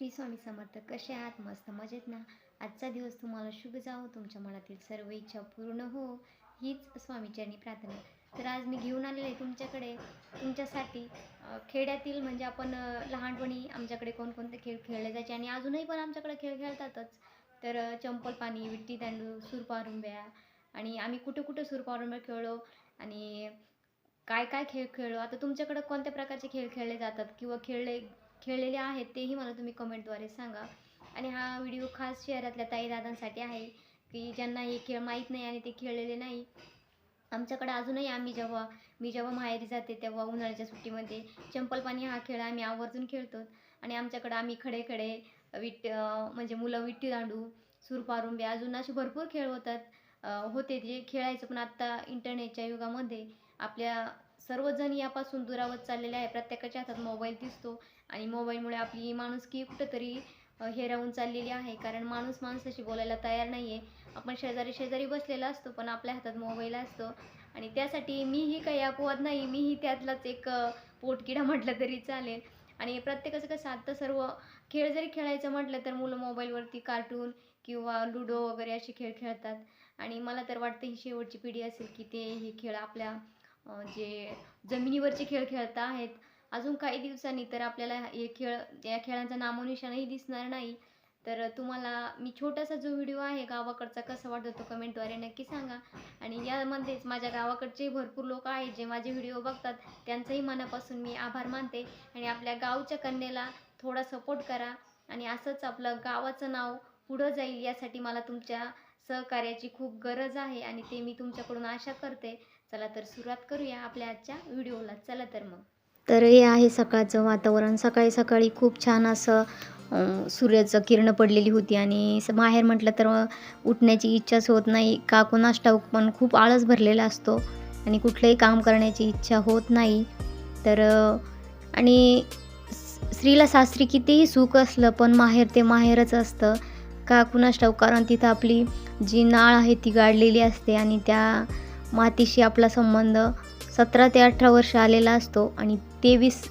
श्री स्वामी समर्थ कसे आहात? मस्त मजेत ना? आजचा दिवस तुम्हाला शुभ जावो तुमच्या मनातील सर्व इच्छा पूर्ण हो हीच स्वामीचरणी प्रार्थना. तर आज मी घेऊन आलेले आहे तुमच्याकडे. तुमच्यासाठी खेड्यातील म्हणजे आपण लहानपणी आमच्याकडे कोणकोणते खेळ खेळले जायचे आणि अजूनही पण आमच्याकडे खेळ खेळतातच. तर चंपल पाणी विट्टी दांडू सुरपारुंब्या आणि आम्ही कुठं कुठं सुरपारुंब्या खेळलो आणि काय काय खेळ खेळलो? आता तुमच्याकडे कोणत्या प्रकारचे खेळ खेळले जातात? किंवा खेळले खेळलेले आहेत तेही मला तुम्ही कमेंटद्वारे सांगा. आणि हा व्हिडिओ खास शहरातल्या ताईदादांसाठी आहे की ज्यांना हे खेळ माहीत नाही आणि ते खेळलेले नाही. आमच्याकडे अजूनही आम्ही जेव्हा मी जेव्हा माहेरी जाते तेव्हा उन्हाळ्याच्या सुट्टीमध्ये चंपलपाणी हा खेळ आम्ही आवर्जून खेळतो. आणि आमच्याकडे आम्ही खडे खडे विट म्हणजे मुलं विट्टी दांडू सुरपारुंबे अजून असे भरपूर खेळ होतात. होते जे खेळायचं पण आत्ता इंटरनेटच्या युगामध्ये आपल्या सर्वजण यापासून दुरावत चाललेले आहे. प्रत्येकाच्या हातात मोबाईल दिसतो आणि मोबाईलमुळे आपली माणुसकी कुठंतरी अ, हेरावून चाललेली आहे. कारण माणूस माणसाशी बोलायला तयार नाही आहे आपण शेजारी शेजारी बसलेला असतो पण आपल्या हातात मोबाईल असतो. आणि त्यासाठी मीही काही अपवाद नाही. मीही त्यातलाच एक पोटकिडा म्हटलं तरी चालेल. आणि प्रत्येकाचं कसं आत्ता सर्व खेळ जरी खेळायचं म्हटलं तर मुलं मोबाईलवरती कार्टून किंवा लुडो वगैरे असे खेळ खेळतात. आणि मला तर वाटतं ही शेवटची पिढी असेल की ते हे खेळ आपल्या जे जमिनीवरचे खेळ खेळत आहेत. अजून काही दिवसांनी तर आपल्याला हे खेळ या खेळांचा नामोनिशाणही दिसणार नाही. तर तुम्हाला मी छोटासा जो व्हिडिओ आहे गावाकडचा कसा वाटतो तो कमेंटद्वारे नक्की सांगा. आणि यामध्येच माझ्या गावाकडचे भरपूर लोक आहेत जे माझे व्हिडिओ बघतात त्यांचंही मनापासून मी आभार मानते. आणि आपल्या गावच्या कन्येला थोडा सपोर्ट करा. आणि असंच आपलं गावाचं नाव पुढं जाईल यासाठी मला तुमच्या सहकार्याची खूप गरज आहे आणि ते मी तुमच्याकडून आशा करते. चला तर सुरुवात करूया आपल्या आजच्या व्हिडिओला. चला तर मग. तर हे आहे सकाळचं वातावरण. सकाळी सकाळी खूप छान असं सूर्याचं किरण पडलेली होती आणि माहेर म्हटलं तर उठण्याची इच्छाच होत नाही. का कुणास ठाऊक पण खूप आळस भरलेला असतो आणि कुठलंही काम करण्याची इच्छा होत नाही. तर आणि स्त्रीला सासरी कितीही सुख असलं पण माहेर ते माहेरच असतं. का कुणास ठाऊक? कारण तिथं आपली जी नाळ आहे ती गाडलेली असते आणि त्या मातीशी आपला संबंध सतरा ते अठरा वर्ष आलेला असतो आणि तेवीस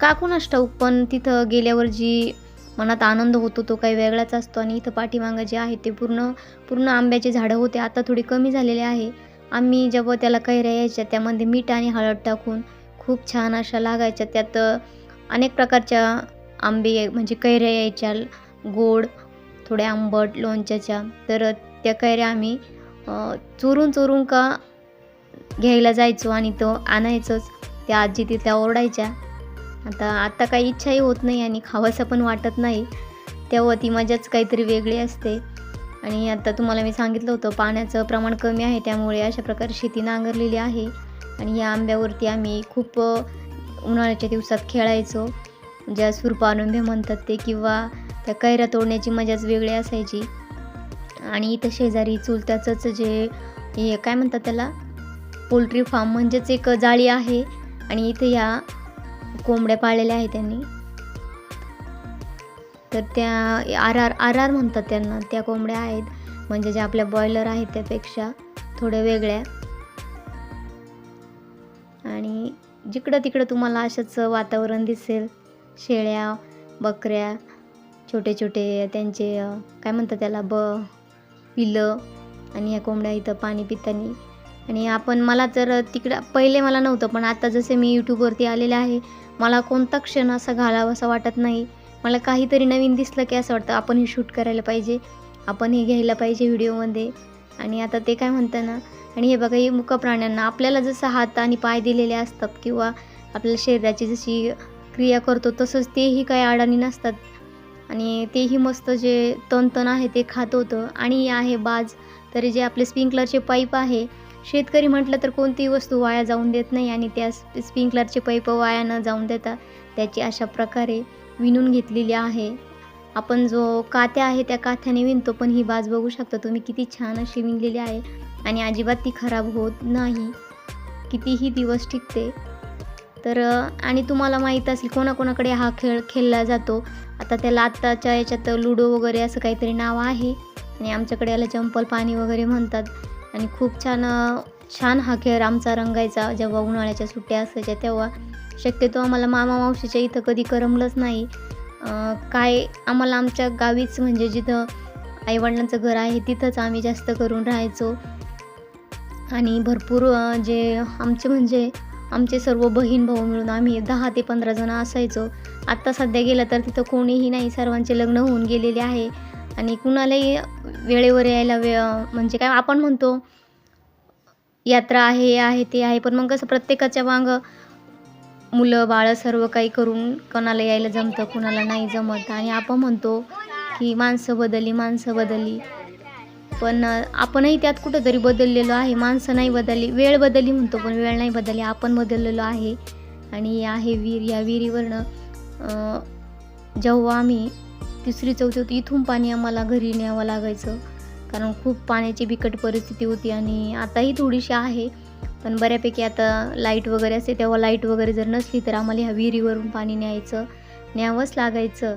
का कुणास ठाऊक? पण तिथं गेल्यावर जी मनात आनंद होतो तो काही वेगळाच असतो आणि इथं पाठीमागं जे आहे ते पूर्ण पूर्ण आंब्याचे झाडं होते आता थोडी कमी झालेले आहे. आम्ही जेव्हा त्याला कैऱ्या यायच्या त्यामध्ये मीठ आणि हळद टाकून खूप छान अशा लागायच्या. त्यात अनेक प्रकारच्या आंबे म्हणजे कैऱ्या यायच्या गोड थोड्या आंबट लोणच्याच्या तर त्या कैऱ्या आम्ही चोरून चोरून का घ्यायला जायचो आणि तो आणायचोच. त्या आजी तिथल्या ओरडायच्या. आता आता काही इच्छाही होत नाही आणि खावंसं पण वाटत नाही. तेव्हा ती मजाच काहीतरी वेगळी असते. आणि आता तुम्हाला मी सांगितलं होतं पाण्याचं प्रमाण कमी आहे त्यामुळे अशा प्रकारे शेती नांगरलेली आहे. आणि या आंब्यावरती आम्ही खूप उन्हाळ्याच्या दिवसात खेळायचो. ज्या सुरपानुंभे म्हणतात ते किंवा त्या कैऱ्या तोडण्याची मजाच वेगळी असायची. आणि इथं शेजारी चुलत्याचंच जे हे काय म्हणतात त्याला? पोल्ट्री फार्म म्हणजेच एक जाळी आहे. आणि इथे या कोंबड्या पाळलेल्या आहेत त्यांनी. तर त्या आर आर आर आर म्हणतात त्यांना त्या कोंबड्या आहेत. म्हणजे ज्या आपल्या बॉयलर आहेत त्यापेक्षा थोड्या वेगळ्या. आणि जिकडं तिकडं तुम्हाला असंच वातावरण दिसेल शेळ्या बकऱ्या छोटे छोटे त्यांचे काय म्हणतात त्याला ब पिलं आणि ह्या कोंबड्या इथं पाणी पितानी. आणि आपण मला तर तिकडं पहिले मला नव्हतं पण आता जसे मी यूट्यूबवरती आलेले आहे मला कोणता क्षण असा घालावा असं वाटत नाही. मला काहीतरी नवीन दिसलं की असं वाटतं आपण हे शूट करायला पाहिजे आपण हे घ्यायला पाहिजे व्हिडिओमध्ये. आणि आता ते काय म्हणतात ना आणि हे बघा हे मुक प्राण्यांना आपल्याला जसं हात आणि पाय दिलेले असतात किंवा आपल्या शरीराची जशी क्रिया करतो तसंच तेही काही अडाणी नसतात. आणि तेही मस्त जे तणतण आहे ते खात होतं. आणि आहे बाज तर जे आपले स्प्रिंकलरचे पाईप आहे शेतकरी म्हटलं तर कोणतीही वस्तू वाया जाऊन देत नाही आणि त्या स्प्रिंकलरचे पाईप वाया न जाऊन देता त्याची अशा प्रकारे विणून घेतलेली आहे. आपण जो कात्या आहे त्या काथ्याने विणतो पण ही बाज बघू शकता तुम्ही किती छान अशी विणलेली आहे. आणि अजिबात ती खराब होत नाही. कितीही दिवस टिकते. तर आणि तुम्हाला माहीत असेल कोणाकोणाकडे हा खेळ खेळला जातो. आता त्याला आत्ताच्या याच्यात लुडो वगैरे असं काहीतरी नाव आहे. आणि आमच्याकडे याला चंपल पाणी वगैरे म्हणतात. आणि खूप छान छान हा खेळ आमचा रंगायचा जेव्हा उन्हाळ्याच्या सुट्ट्या असायच्या तेव्हा. शक्यतो आम्हाला मामा मावशीच्या इथं कधी करमलंच नाही. काय आम्हाला आमच्या गावीच म्हणजे जिथं आईवडिलांचं घर आहे तिथंच आम्ही जास्त करून राहायचो. आणि भरपूर जे आमचे म्हणजे आमचे सर्व बहीण भाऊ मिळून आम्ही दहा ते पंधरा जण असायचो. आत्ता सध्या गेलं तर तिथं कोणीही नाही सर्वांचे लग्न होऊन गेलेले आहे. आणि कुणालाही वेळेवर यायला वे म्हणजे काय आपण म्हणतो यात्रा आहे हे आहे ते आहे. पण मग कसं प्रत्येकाच्या मागं मुलं बाळं सर्व काही करून कोणाला यायला जमतं कोणाला नाही जमत. आणि आपण म्हणतो की माणसं बदलली माणसं बदलली पण आपणही त्यात कुठंतरी बदललेलो आहे. माणसं नाही बदलली वेळ बदलली म्हणतो पण वेळ नाही बदलली आपण बदललेलो आहे. आणि आहे विहीर या विहिरीवरनं जेव्हा आम्ही तिसरी चौथी होती इथून पाणी आम्हाला घरी न्यावं लागायचं. कारण खूप पाण्याची बिकट परिस्थिती होती आणि आताही थोडीशी आहे. पण बऱ्यापैकी आता लाइट वगैरे असते तेव्हा लाइट वगैरे जर नसली तर आम्हाला ह्या विहिरीवरून पाणी न्यायचं न्यावंच लागायचं.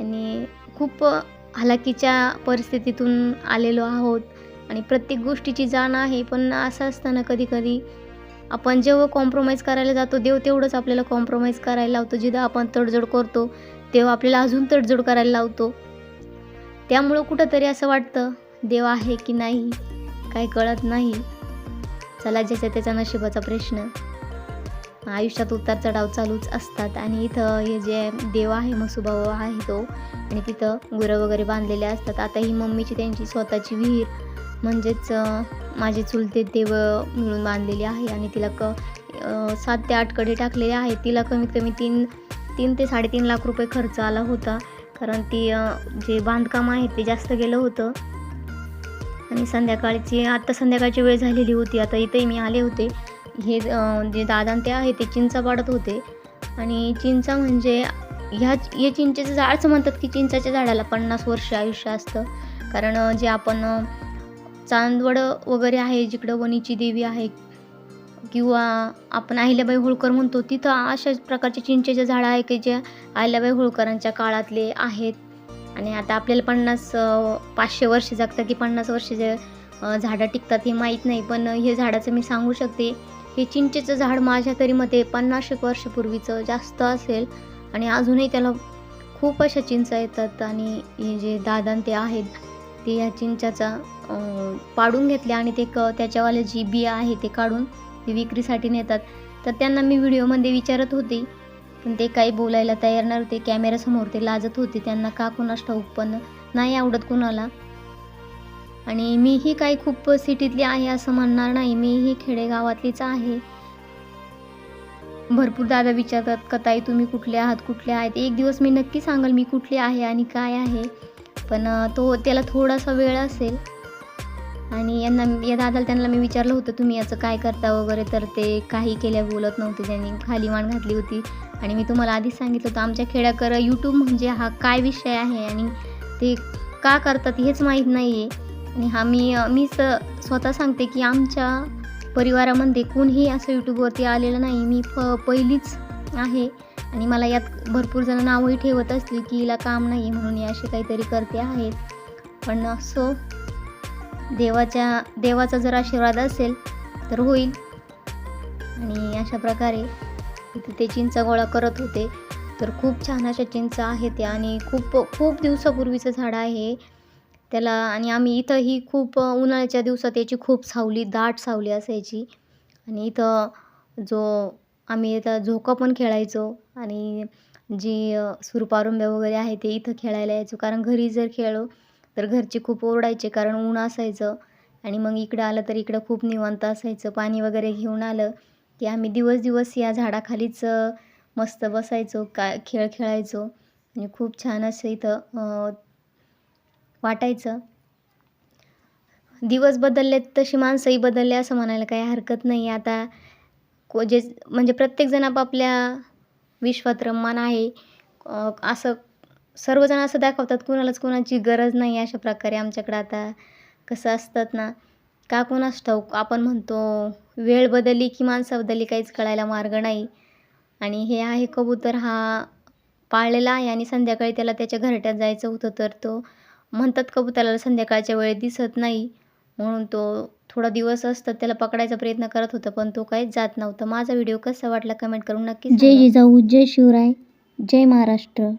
आणि खूप हालाकीच्या परिस्थितीतून आलेलो आहोत आणि प्रत्येक गोष्टीची जाण आहे पण असं असताना कधी कधी आपण जेव्हा कॉम्प्रोमाइज करायला जातो देव तेवढंच आपल्याला कॉम्प्रोमाइज करायला लावतो जिथं आपण तडजोड करतो तेव्हा आपल्याला अजून तडजोड करायला लावतो. त्यामुळं कुठंतरी असं वाटतं देव आहे की नाही काही कळत नाही. चला ज्याच्या त्याच्या नशिबाचा प्रश्न. आयुष्यात उतार चढाव चालूच असतात. आणि इथं हे जे देव आहे मसुबा आहे तो आणि तिथं गुरं वगैरे बांधलेले असतात. आता ही मम्मीची त्यांची स्वतःची विहीर म्हणजेच माझे चुलते देव मिळून बांधलेली आहे. आणि तिला क सात ते आठकडे टाकलेले आहेत तिला कमीत कमी तीन तीन ते साडेतीन लाख रुपये खर्च आला होता. कारण ती जे बांधकाम आहे ते जास्त गेलं होतं. आणि संध्याकाळची आत्ता संध्याकाळची वेळ झालेली होती. आता इथेही मी आले होते. हे जे दादा ते आहे ते चिंचा पाडत होते. आणि चिंचा म्हणजे ह्या हे चिंचेचं झाड असं म्हणतात की चिंचाच्या झाडाला पन्नास वर्ष आयुष्य असतं. कारण जे आपण चांदवड वगैरे आहे जिकडं वणीची देवी आहे किंवा आपण अहिल्याबाई होळकर म्हणतो तिथं अशाच प्रकारचे चिंचेचे झाडं आहे की जे अहिल्याबाई होळकरांच्या काळातले आहेत. आणि आता आपल्याला पन्नास पाचशे वर्ष जगतं की पन्नास वर्ष जे झाडं टिकतात हे माहीत नाही. पण हे झाडाचं मी सांगू शकते हे चिंचेचं झाड माझ्या तरी मते पन्नास एक वर्षापूर्वीचं जास्त असेल आणि अजूनही त्याला खूप अशा चिंचा येतात आणि हे जे दादा ते आहेत ते या चिंचाचा पाडून घेतले आणि ते क त्याच्यावाले जी बिया आहे ते काढून ते विक्रीसाठी नेतात. तर त्यांना मी व्हिडिओमध्ये विचारत होते पण ते काही बोलायला तयार नव्हते. कॅमेऱ्यासमोर ते लाजत होते. त्यांना का कोणास ठाऊक पण नाही आवडत कुणाला. आणि मीही काही खूप सिटीतली आहे असं म्हणणार नाही. मीही खेडेगावातलीच आहे. भरपूर दादा विचारतात का ताई तुम्ही कुठले आहात? कुठले आहेत? एक दिवस मी नक्की सांगाल मी कुठले आहे आणि काय आहे. पण तो त्याला थोडासा वेळ असेल. आणि यांना या दादाला त्यांना मी विचारलं होतं तुम्ही याचं काय करता वगैरे? तर ते काही केल्या बोलत नव्हते. त्यांनी खाली मान घातली होती. आणि मी तुम्हाला आधीच सांगितलं होतं आमच्या खेड्याकर यूट्यूब म्हणजे हा काय विषय आहे आणि ते का करतात हेच माहीत नाही आहे आणि हा मी मीच स्वतः सांगते की आमच्या परिवारामध्ये कोणीही असं यूट्यूबवरती आलेलं नाही. मी फ पहिलीच आहे आणि मला यात भरपूर जण नावही ठेवत असतील की हिला काम नाही म्हणून मी असे काहीतरी करते आहेत. पण असो देवाच्या देवाचा जर आशीर्वाद असेल तर होईल. आणि अशा प्रकारे इथे ते चिंचा गोळा करत होते. तर खूप छान अशा चिंचा आहेत त्या आणि खूप खूप दिवसापूर्वीचं झाड आहे. त्याला आणि आम्ही इथंही खूप उन्हाळ्याच्या दिवसात याची खूप सावली दाट सावली असायची. आणि इथं जो आम्ही इथं झोका पण खेळायचो आणि जी सुरपारंब्या वगैरे आहे ते इथं खेळायला यायचो. कारण घरी जर खेळलो तर घरचे खूप ओरडायचे कारण ऊन असायचं. आणि मग इकडं आलं तर इकडं खूप निवांत असायचं. पाणी वगैरे घेऊन आलं की आम्ही दिवस दिवस या झाडाखालीच मस्त बसायचो का खेळ खेळायचो. आणि खूप छान असं इथं वाटायचं. दिवस बदललेत तशी माणसंही बदलले असं म्हणायला काही हरकत नाही. आता को जे म्हणजे प्रत्येकजण आपापल्या विश्वात रममान आहे. असं सर्वजण असं दाखवतात कुणालाच कुणाची गरज नाही अशा प्रकारे आमच्याकडं आता कसं असतात ना का कोणास ठाऊक आपण म्हणतो वेळ बदलली की माणसं बदलली काहीच कळायला मार्ग नाही. आणि हे आहे कबूतर हा पाळलेला आहे आणि संध्याकाळी त्याला त्याच्या घरट्यात जायचं होतं तर तो म्हणतात कबुतराला संध्याकाळच्या वेळेत दिसत नाही. म्हणून तो थोडा दिवस असतात त्याला पकडायचा प्रयत्न करत होता पण तो काहीच जात नव्हता. माझा व्हिडिओ कसा वाटला कमेंट करून नक्की जय. जिजाऊ जय शिवराय जय महाराष्ट्र.